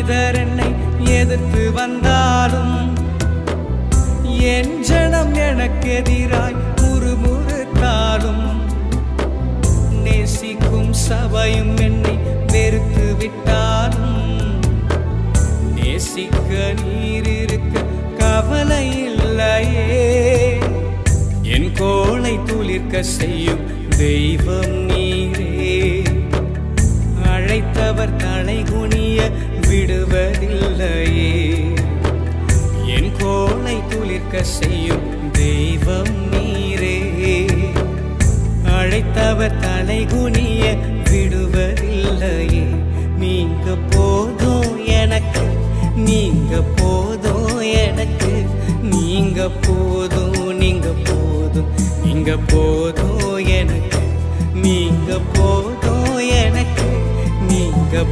மனிதர் என்னை எதிர்த்து வந்தாலும் என் ஜனம் எனக்கு எதிராய் முறுமுறுத்தாலும் நேசிக்கும் சபையும் என்னை வெறுத்து விட்டாலும் நேசிக்க நீர் இருக்க கவலை இல்லையே. என் கோளை துளிர்க்க செய்யும் தெய்வம் நீரே. மறப்பதில்லையே என் கோலை துளிர்க்க செய்யும் தெய்வம் நீரே. அழைத்தவர் தலை குனிய விடுவதில்லையே. நீங்க போதும் எனக்கு நீங்க போதும் எனக்கு. நீங்க போதும் நீங்க போதும் நீங்க போதும் எனக்கு. நீங்க போதும் எனக்கு நீங்க